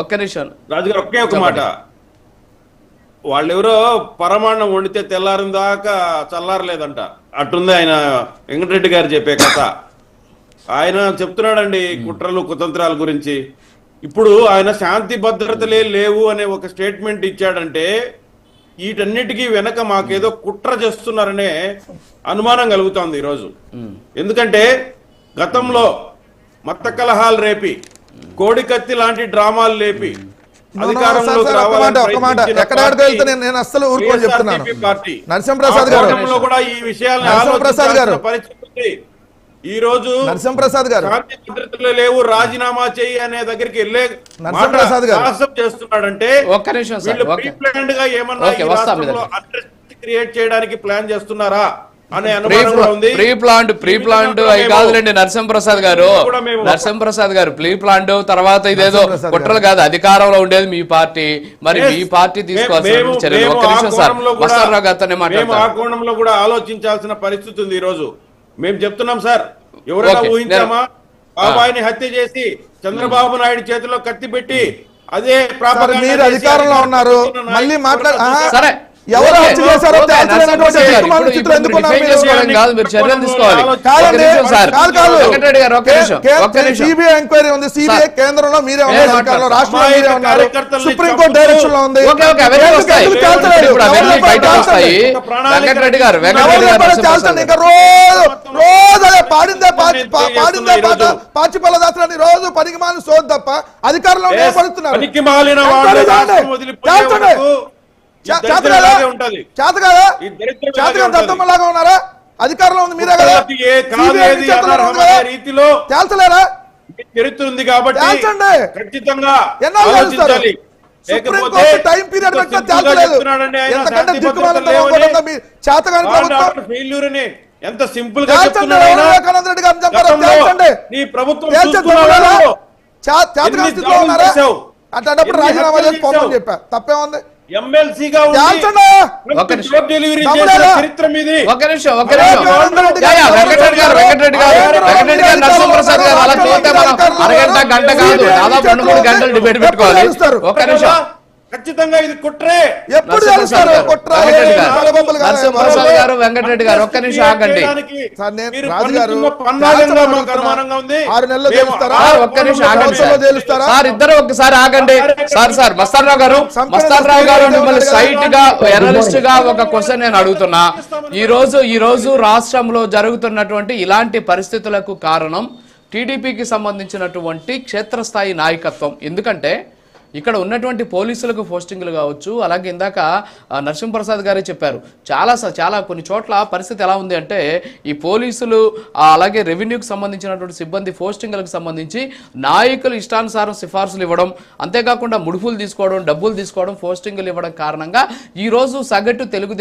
ఒక్క నిమిషం. రాజుగారు ఒకే ఒక మాట. వాళ్ళెవరో పరమాన్నం వండితే తెల్లారిన దాకా చల్లారలేదంట. అట్టుంది ఆయన వెంకటరెడ్డి గారు చెప్పే కథ. ఆయన చెప్తున్నాడండి కుట్రలు కుతంత్రాల గురించి. ఇప్పుడు ఆయన శాంతి భద్రతలే లేవు అనే ఒక స్టేట్మెంట్ ఇచ్చాడంటే వీటన్నిటికీ వెనక మాకేదో కుట్ర చేస్తున్నారనే అనుమానం కలుగుతోంది ఈరోజు. ఎందుకంటే గతంలో మత కలహాలు రేపి కోడికత్తి లాంటి డ్రామాలు లేపి నేను- నేను అస్సలు ఊరుకోని చెప్తున్నాను. నరసింహప్రసాద్ గారు. కూడా ఈ విషయాలను నరసింహప్రసాద్ గారు. ఈ రోజు నరసింహప్రసాద్ గారు భద్రతలు లేవు రాజీనామా చేయి అనే దగ్గరికి వెళ్ళే నరసింహప్రసాద్ గారు. చేస్తున్నాడంటే ఒక్క నిమిషం గా ఏమన్నా క్రియేట్ చేయడానికి ప్లాన్ చేస్తున్నారా ప్రీ అనుమానం కూడా ఉంది. ప్రీ ప్లాంట్ ప్రీ ప్లాంట్ అవి కాదులేండి నరసింహప్రసాద్ గారు. నరసింహప్రసాద్ గారు ప్రీ ప్లాంట్ తర్వాత ఇదేదో కుట్రలు కాదు అధికారంలో ఉండేది మీ పార్టీ. మరి. మీ పార్టీ తీసుకోవాల్సిన మేము- చర్యలు. మేము ఒక్క ఆ నిమిషం సార్ కోణంలో కూడా- మస్తారావు గారితోనే మేము ఆ మాట్లాడతారు కోణంలో కూడా ఆలోచించాల్సిన పరిస్థితి ఉంది ఈ రోజు మేము చెప్తున్నాం సార్ ఎవరైనా ఊహించామా? బాబాయిని హత్య చేసి చంద్రబాబు నాయుడు చేతిలో కత్తి పెట్టి అదే సార్ మీరు అధికారంలో ఉన్నారు. మళ్ళీ మాట్లాడ. సరే ఎవరు హత్య చేశారో తేల్చలేనటువంటి చిత్రం ఎందుకున్నారు సిబిఐ ఎంక్వైరీ ఉంది. సిబిఐ. కేంద్రంలో మీరే ఉన్నారు. అధికారంలో. రాష్ట్రంలో మీరే ఉన్నారు. సుప్రీంకోర్టు డైరెక్షన్లో వెంకటరెడ్డి గారు. ఇంకా. రోజు అదే పాడిందే పాడిందే పాట. పాచిపల్ల దాసరాని రోజు పనికి మాలిన సోది తప్ప అధికారంలో పడుతున్నారు ఉంటది. చేత కదా. దత్తమ్మలాగా ఉన్నారా? అధికారంలో ఉంది మీరే కదా? రీతిలో తేల్చలేరా? చరిత్ర ఉంది కాబట్టి. ఖచ్చితంగా ఆలోచించాలి. టైం పీరియడ్ తేల్చలేదు. ప్రభుత్వం ఎంత సింపుల్గా నీ స్థితిలో ఉన్నారా? రాజీనామా చేసి పోమని? చెప్పా. తప్పేముంది ఎమ్మెల్సీగా డెలివరీ చేసిన తమ్ముడారా? చరిత్ర మీది. ఒక్క నిమిషం ఒక్క అరే, నిమిషం వెంకటరెడ్డి గారు, యా, యా, వెంకటరెడ్డి గారు వెంకటరెడ్డి గారు అధికారంలో వెంకటరెడ్డి గారు ఉన్నారు, నరసింహప్రసాద్ గారు అలా అధికారంలో చూస్తే మనం ఉన్నారు, అరగంట గంట కాదు దాదాపు రెండు మూడు గంటలు డిబేట్ పెట్టుకోవాలి? ఒక్క నిమిషం. ఖచ్చితంగా ఇది కుట్రే. ఎప్పుడు తెలుస్తారు గారు, కుట్ర గారు, వెంకటరెడ్డి గారు ఒక్క నిమిషం ఆగండి. సార్, నేను మీరు రాజు గారు పన్నుతున్న పన్నాగంగా తేల్చమని మాకు అనుమానంగా ఉంది. ఆరు నెలల్లో మేము తెలుస్తారా? ఒక్క నిమిషం ఆగండి సార్. ఇద్దరు ఒక్కసారి ఆగండి. సార్ సార్ మస్తానరావు గారు మస్తానరావు గారు మిమ్మల్ని సైట్గా ఎనలిస్ట్గా ఒక క్వశ్చన్ నేను అడుగుతున్నా. ఈ రోజు ఈ రోజు రాష్ట్రంలో జరుగుతున్నటువంటి ఇలాంటి పరిస్థితులకు కారణం టీడీపీకి సంబంధించినటువంటి క్షేత్రస్థాయి నాయకత్వం. ఎందుకంటే ఇక్కడ ఉన్నటువంటి పోలీసులకు పోస్టింగ్లు కావచ్చు అలాగే ఇందాక నరసింహప్రసాద్ గారే చెప్పారు. చాలా చాలా కొన్ని చోట్ల పరిస్థితి ఎలా ఉంది అంటే ఈ పోలీసులు అలాగే రెవెన్యూకి సంబంధించినటువంటి సిబ్బంది పోస్టింగ్లకు సంబంధించి నాయకులు ఇష్టానుసారం సిఫార్సులు ఇవ్వడం అంతేకాకుండా ముడుపులు తీసుకోవడం డబ్బులు తీసుకోవడం పోస్టింగ్లు ఇవ్వడం కారణంగా ఈ రోజు సగటు తెలుగుదేశం